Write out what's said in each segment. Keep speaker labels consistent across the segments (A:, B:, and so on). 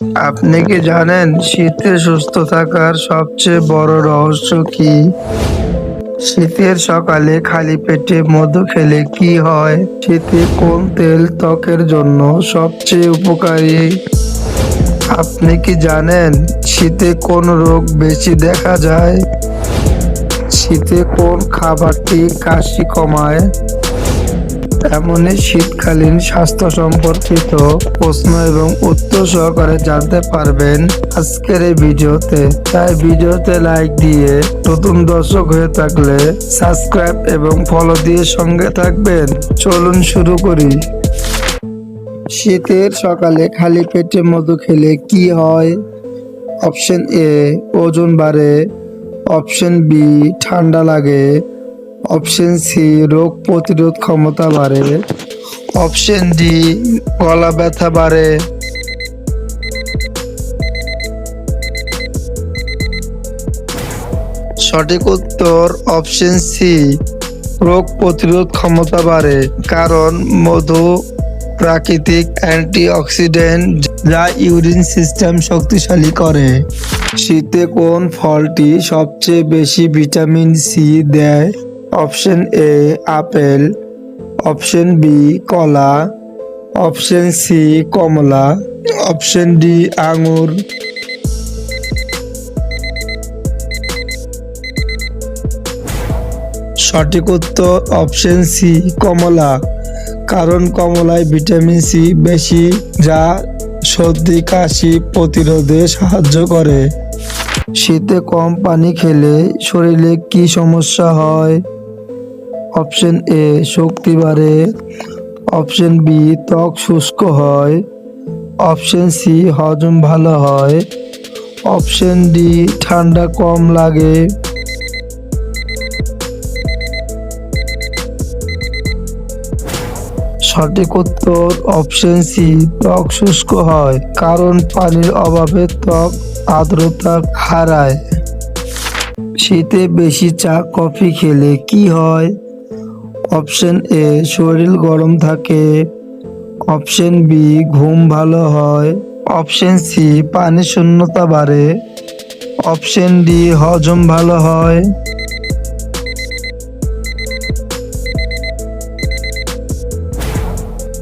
A: আপনি কি জানেন শীতে সুস্থ থাকার সবচেয়ে বড় রহস্য কি? শীতের সকালে খালি পেটে মধু খেলে কি হয়? শীতে কোন তেল ত্বকের জন্য সবচেয়ে উপকারী? আপনি কি জানেন শীতে কোন রোগ বেশি দেখা যায়? শীতে কোন খাবারটি কাশি কমায়? এমনই শীতকালীন স্বাস্থ্য সম্পর্কিত প্রশ্ন এবং উত্তর সহকারে জানতে পারবেন আজকের এই ভিডিওতে। তাই ভিডিওতে লাইক দিয়ে নতুন দর্শক হয়ে থাকলে সাবস্ক্রাইব এবং ফলো দিয়ে সঙ্গে থাকবেন। চলুন শুরু করি। শীতের সকালে খালি পেটে মধু খেলে কি হয়? অপশন এ, ওজন বাড়ে। অপশন বি, ঠান্ডা লাগে। অপশন সি, রোগ প্রতিরোধ ক্ষমতা বাড়ে। অপশন ডি, গলা ব্যথা বাড়ে। সঠিক উত্তর অপশন সি, রোগ প্রতিরোধ ক্ষমতা বাড়ে, কারণ মধু প্রাকৃতিক অ্যান্টিঅক্সিডেন্ট যা ইউরিন সিস্টেম শক্তিশালী করে। শীতে কোন ফলটি সবচেয়ে বেশি ভিটামিন সি দেয়? Option A apple, option B কলা, অপশন সি কমলা, অপশন ডি আঙুর। সঠিক উত্তর অপশন সি কমলা, কারণ কমলায় ভিটামিন সি বেশি, যা সর্দি, কাশি প্রতিরোধে সাহায্য করে। শীতে কম পানি খেলে শরীরে কি সমস্যা হয়? অপশন এ, শক্তি বাড়ে। অপশন বি, ত্বক শুষ্ক হয়। অপশন সি, হজম ভালো হয়। অপশন ডি, ঠান্ডা কম লাগে। সঠিক উত্তর অপশন সি, ত্বক শুষ্ক হয়, কারণ পানির অভাবে ত্বক আর্দ্রতা হারায়। শীতে বেশি চা, কফি খেলে কি হয়? অপশন এ শরীর গরম থাকে। অপশন বি ঘুম ভালো হয়। অপশন সি পানি শূন্যতা বাড়ে। অপশন ডি হজম ভালো হয়।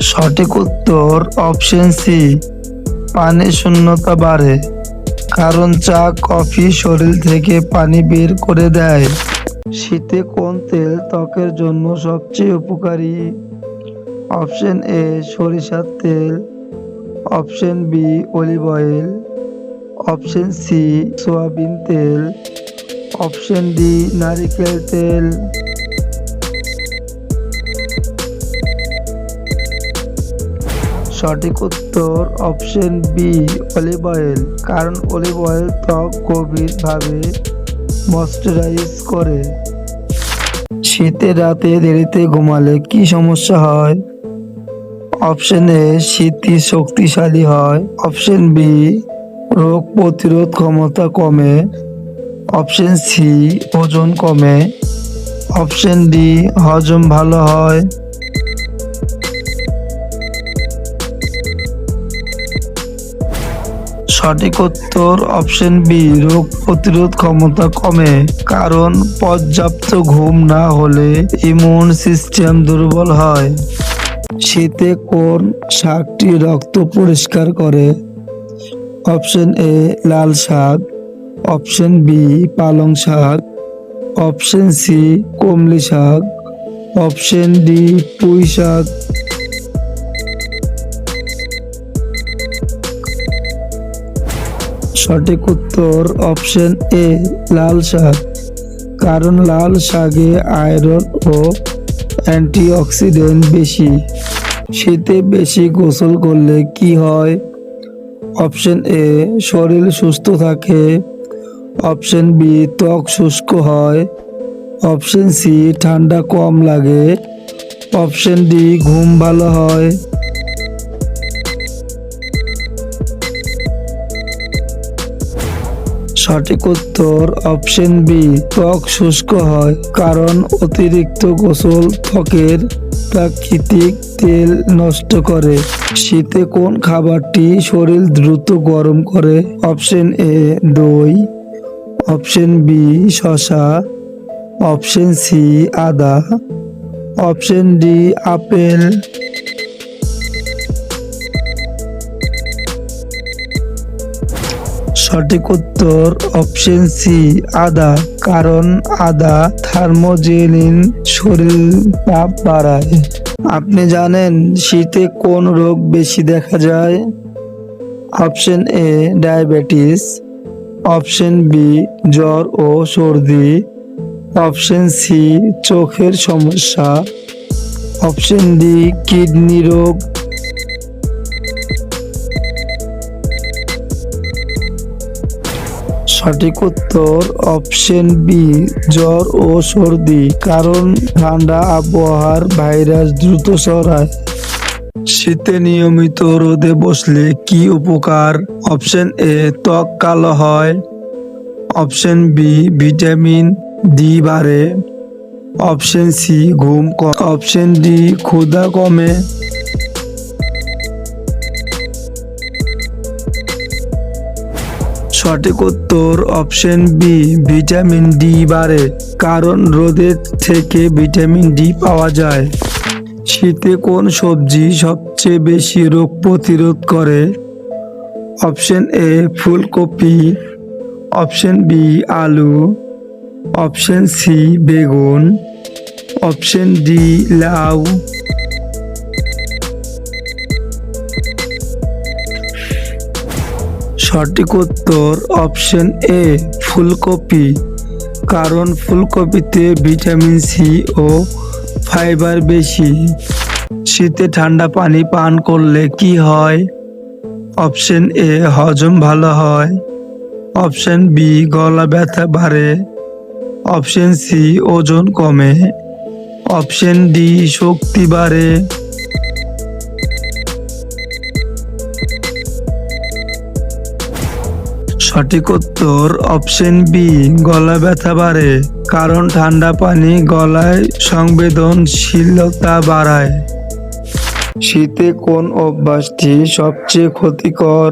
A: সঠিক উত্তর অপশন সি পানি শূন্যতা বাড়ে। কারণ চা, কফি শরীর থেকে পানি বের করে দেয়। শীতে কোন তেল ত্বকের জন্য সবচেয়ে উপকারী? অপশন এ, সরিষার তেল। Option B, olive oil. Option C, soybean তেল। অপশন ডি, নারিকেল তেল। সঠিক উত্তর অপশন বি, অলিভ অয়েল। কারণ অলিভ অয়েল ত্বক গভীরভাবে ময়শ্চারাইজ করে। শীতের রাতে দেরিতে ঘুমালে কি সমস্যা হয়? অপশন এ শীতই শক্তিশালী হয়। অপশন বি, রোগ প্রতিরোধ ক্ষমতা কমে। অপশন সি, ওজন কমে। অপশন ডি, হজম ভালো হয়। সঠিক উত্তর অপশন বি রোগ প্রতিরোধ ক্ষমতা কমে, কারণ পর্যাপ্ত ঘুম না হলে ইমিউন সিস্টেম দুর্বল হয়। শীতে কোন শাকটি রক্ত পরিষ্কার করে? অপশন এ লাল শাক। অপশন বি পালং শাক। অপশন সি কমলি শাক। অপশন ডি পুঁই শাক। সঠিক উত্তর অপশন এ, লাল শাক। কারণ লাল শাকে আয়রন ও অ্যান্টিঅক্সিডেন্ট বেশি। শীতে বেশি গোসল করলে কি হয়? অপশন এ, শরীর সুস্থ থাকে। অপশন বি, ত্বক শুষ্ক হয়। অপশন সি, ঠান্ডা কম লাগে। অপশন ডি, ঘুম ভালো হয়। সঠিক উত্তর অপশন বি ত্বক শুষ্ক হয় কারণ অতিরিক্ত গোসল ত্বকের প্রাকৃতিক তেল নষ্ট করে। শীতে কোন খাবারটি শরীর দ্রুত গরম করে? অপশন এ দই। অপশন বি শশা অপশন সি আদা। Option D apple. সঠিক উত্তর অপশন সি আদা। কারণ আদা থার্মোজেনিন শরীর তাপ বাড়ায়। আপনি জানেন শীতে কোন রোগ বেশি দেখা যায়? Option A diabetes option B জ্বর ও সর্দি। অপশন সি চোখের সমস্যা। অপশন ডি কিডনি রোগ। সঠিক উত্তর অপশন বি জ্বর ও সর্দি, কারণ ঠান্ডা আবহাওয়ার ভাইরাস দ্রুত ছড়ায়। শীতে নিয়মিত রোদে বসলে কি উপকার? অপশন এ ত্বক কালো হয়। অপশন বি ভিটামিন ডি বাড়ে। অপশন সি ঘুম কম। অপশন ডি ক্ষুধা কমে। সঠিক উত্তর অপশন বি ভিটামিন ডি বাড়ে, কারণ রোদের থেকে ভিটামিন ডি পাওয়া যায়। শীতে কোন সবজি সবচেয়ে বেশি রোগ প্রতিরোধ করে? অপশন এ ফুলকপি। অপশন বি আলু। অপশন সি বেগুন। অপশন ডি লাউ। সঠিক উত্তর অপশন এ, ফুলকপি। কারণ ফুলকপিতে ভিটামিন সি ও ফাইবার বেশি। শীতে ঠান্ডা পানি পান করলে কি হয়? অপশন এ, হজম ভালো হয়। অপশন বি, গলা ব্যথা বাড়ে। অপশন সি, ওজন কমে। অপশন ডি, শক্তি বাড়ে। সঠিক উত্তর অপশন বি গলা ব্যথা বাড়ে, কারণ ঠান্ডা পানি গলায় সংবেদনশীলতা বাড়ায়। শীতে কোন অভ্যাসটি সবচেয়ে ক্ষতিকর?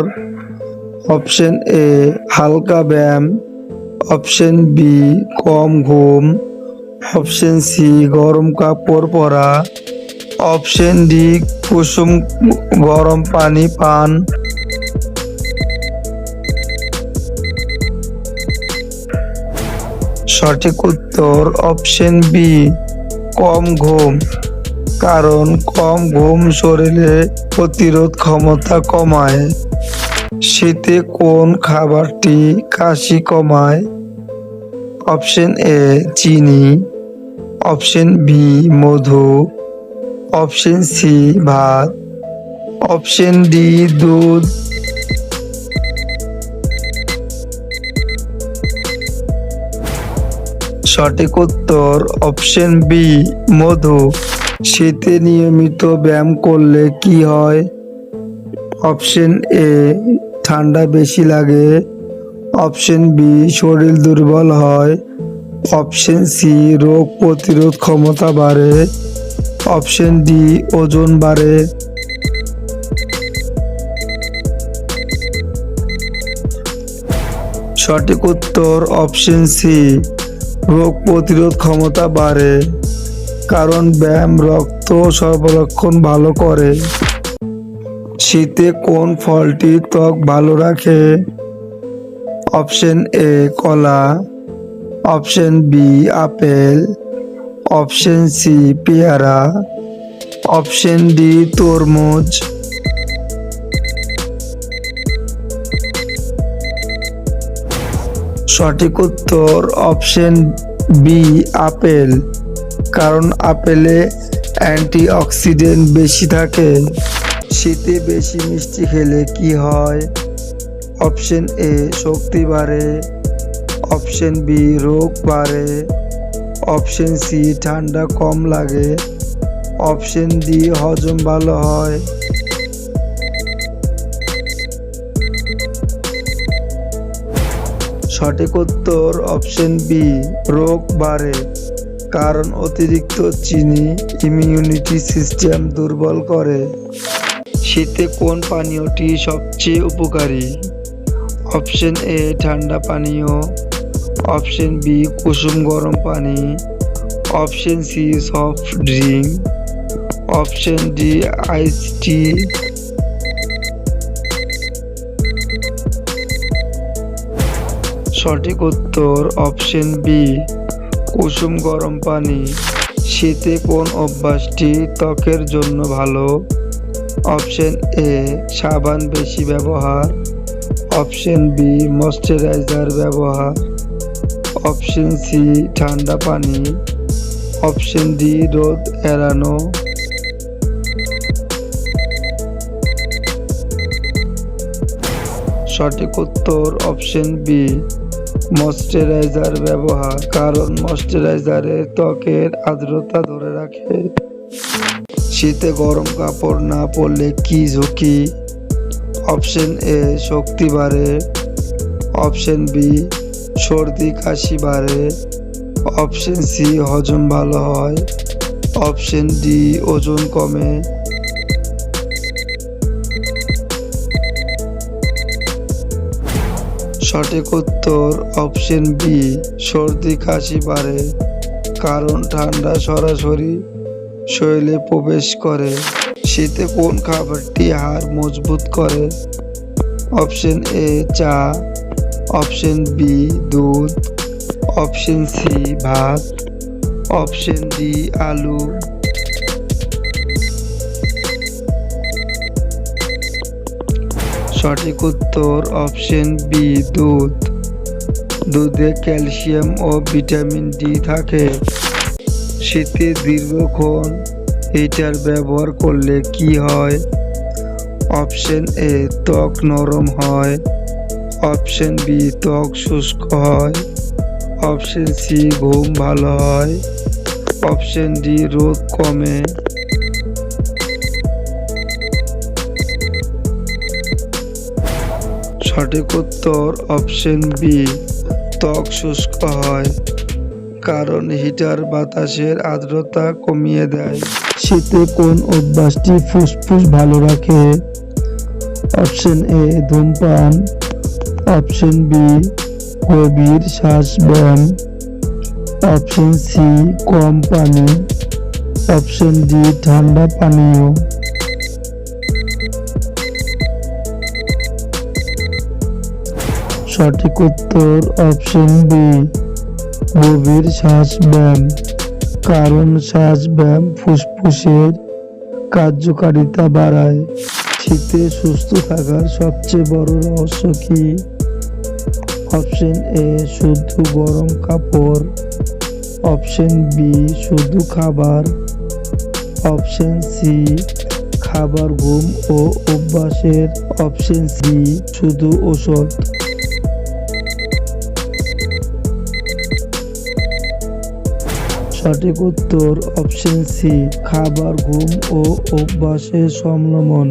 A: অপশন এ হালকা ব্যায়াম। অপশন বি কম ঘুম। অপশন সি গরম কাপড় পরা। অপশন ডি কুসুম গরম পানি পান। সঠিক উত্তর অপশন বি কম ঘুম। কারণ কম ঘুম শরীরে প্রতিরোধ ক্ষমতা কমায়। শীতে কোন খাবারটি কাশি কমায়? অপশন এ চিনি। অপশন বি মধু। অপশন সি ভাত। অপশন ডি দুধ। সঠিক উত্তর অপশন বি মধু। শীতে নিয়মিত ব্যায়াম করলে কি হয়? অপশন এ ঠান্ডা বেশি লাগে। অপশন বি শরীর দুর্বল হয়। অপশন সি রোগ প্রতিরোধ ক্ষমতা বাড়ে। অপশন ডি ওজন বাড়ে। সঠিক উত্তর অপশন সি রোগ প্রতিরোধ ক্ষমতা বাড়ে, কারণ ব্যায়াম, রক্ত সর্বরক্ষণ ভালো করে। শীতে কোন ফলটি ত্বক ভালো রাখে? অপশন এ, কলা। Option B, apple. Option C, পেয়ারা। অপশন ডি, তরমুজ। সঠিক উত্তর অপশন বি, আপেল। কারণ আপেলে অ্যান্টিঅক্সিডেন্ট বেশি থাকে। শীতে বেশি মিষ্টি খেলে কি হয়? অপশন এ, শক্তি বাড়ে। অপশন বি, রোগ বাড়ে। অপশন সি, ঠান্ডা কম লাগে। অপশন ডি, হজম ভালো হয়। সঠিক উত্তর অপশন বি রোগ বাড়ে। কারণ অতিরিক্ত চিনি ইমিউনিটি সিস্টেম দুর্বল করে। শীতে কোন পানীয়টি সবচেয়ে উপকারী? অপশন এ ঠান্ডা পানীয়। অপশন বি কুসুম গরম পানি। Option C soft drink option D ice tea সঠিক উত্তর অপশন বি কুসুম গরম পানি। শীতে কোন অভ্যাসটি ত্বকের জন্য ভালো? অপশন এ সাবান বেশি ব্যবহার। অপশন বি ময়শ্চারাইজার ব্যবহার। অপশন সি ঠান্ডা পানি। অপশন ডি রোদ এড়ানো। সঠিক উত্তর অপশন বি ময়শ্চারাইজার ব্যবহার, কারণ ময়শ্চারাইজারে ত্বকের আর্দ্রতা ধরে রাখে। শীতে গরম কাপড় না পরলে কি ঝুঁকি? অপশন এ, শক্তি বাড়ে। অপশন বি, সর্দি কাশি বাড়ে। অপশন সি, হজম ভালো হয়। অপশন ডি, ওজন কমে। সঠিক উত্তর অপশন বি, সর্দি কাশি বাড়ে, কারণ ঠান্ডা সরাসরি শরীরে প্রবেশ করে। শীতে কোন খাবারটি হাড় মজবুত করে? অপশন এ, চা। অপশন বি, দুধ। অপশন সি, ভাত। অপশন ডি, আলু। সঠিক উত্তর অপশন বি দুধ। দুধে ক্যালসিয়াম ও ভিটামিন ডি থাকে। শীতে দীর্ঘক্ষণ হিটার ব্যবহার করলে কি হয়? অপশন এ ত্বক নরম হয়। অপশন বি ত্বক শুষ্ক হয়। অপশন সি ঘুম ভালো হয়। অপশন ডি রোদ কমে। সঠিক উত্তর অপশন বি ত্বক শুষ্ক হয়, কারণ হিটার বাতাসের আর্দ্রতা কমিয়ে দেয়। শীতে কোন অভ্যাসটি ফুসফুস ভালো রাখে? অপশন এ ধূমপান। অপশন বি গভীর শ্বাস ব্যায়াম। অপশন সি কম পানি। অপশন ডি ঠান্ডা পানীয়। সঠিক উত্তর অপশন বি গভীর শ্বাস ব্যায়াম। কারণ শ্বাস ব্যায়াম ফুসফুসের কার্যকারিতা বাড়ায়। শীতে সুস্থ থাকার সবচেয়ে বড় রহস্য কি? অপশন এ শুধু গরম কাপড়। অপশন বি শুধু খাবার। অপশন সি খাবার ঘুম ও অভ্যাসের। অপশন সি শুধু ওষুধ সঠিক উত্তর অপশন সি খাবার ঘুম ও অভ্যাসের সমলমন